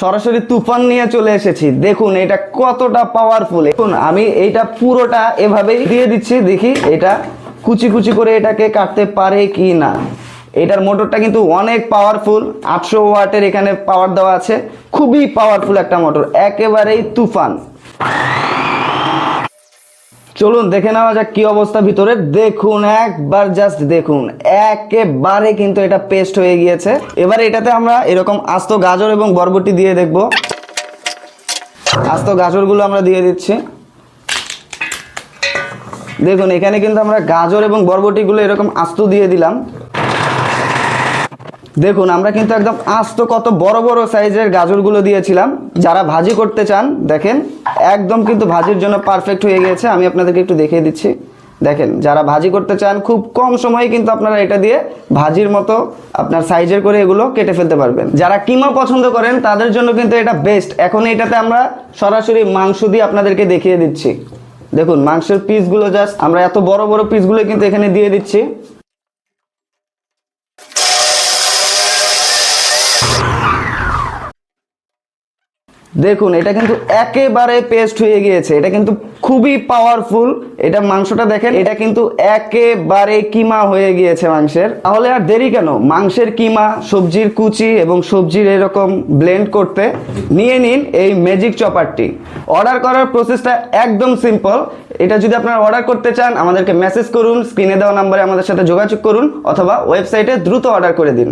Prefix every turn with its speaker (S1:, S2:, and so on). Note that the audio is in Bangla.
S1: সরাসরি তুফান নিয়ে চলে এসেছি। দেখুন, এটা কতটা পাওয়ারফুল এখন আমি এইটা পুরোটা এভাবেই দিয়ে দিচ্ছি, দেখি এটা কুচি কুচি করে এটাকে কাটতে পারে কি না। এটার মোটরটা কিন্তু অনেক পাওয়ারফুল আটশো ওয়াটের এখানে পাওয়ার দেওয়া আছে। খুবই পাওয়ারফুল একটা মোটর, একেবারেই তুফান। চলুন দেখে নেওয়া যাক কি অবস্থা ভিতরে। দেখুন, একবার জাস্ট দেখুন, একেবারে কিন্তু এটা পেস্ট হয়ে গিয়েছে। এবার এটাতে আমরা এরকম আস্ত গাজর এবং বরবটি দিয়ে দেখব। আস্ত গাজরগুলো আমরা দিয়ে দিচ্ছি। দেখুন, এখানে কিন্তু আমরা গাজর এবং বরবটিগুলো এরকম আস্ত দিয়ে দিলাম। দেখুন, আমরা কিন্তু একদম আস্ত কত বড় বড় সাইজের গাজরগুলো দিয়েছিলাম। যারা ভাজি করতে চান, দেখেন, একদম কিন্তু ভাজির জন্য পারফেক্ট হয়ে গিয়েছে। আমি আপনাদেরকে একটু দেখিয়ে দিচ্ছি। দেখেন, যারা ভাজি করতে চান, খুব কম সময়ে কিন্তু আপনারা এটা দিয়ে ভাজির মতো আপনার সাইজের করে এগুলো কেটে ফেলতে পারবেন। যারা কিমা পছন্দ করেন, তাদের জন্য কিন্তু এটা বেস্ট এখন এটাতে আমরা সরাসরি মাংস দিয়ে আপনাদেরকে দেখিয়ে দিচ্ছি। দেখুন, মাংসের পিসগুলো জাস্ট আমরা এত বড় বড় পিসগুলো কিন্তু এখানে দিয়ে দিচ্ছি। দেখুন, এটা কিন্তু একেবারে পেস্ট হয়ে গিয়েছে। এটা কিন্তু খুবই পাওয়ারফুল এটা মাংসটা দেখেন, এটা কিন্তু একেবারে কিমা হয়ে গিয়েছে মাংসের। তাহলে আর দেরি কেন? মাংসের কিমা, সবজির কুচি এবং সবজির এরকম ব্লেন্ড করতে নিয়ে নিন এই ম্যাজিক চপারটি অর্ডার করার প্রসেসটা একদম সিম্পল এটা যদি আপনারা অর্ডার করতে চান, আমাদেরকে মেসেজ করুন স্ক্রিনে দেওয়া নাম্বারে আমাদের সাথে যোগাযোগ করুন, অথবা ওয়েবসাইটে দ্রুত অর্ডার করে দিন।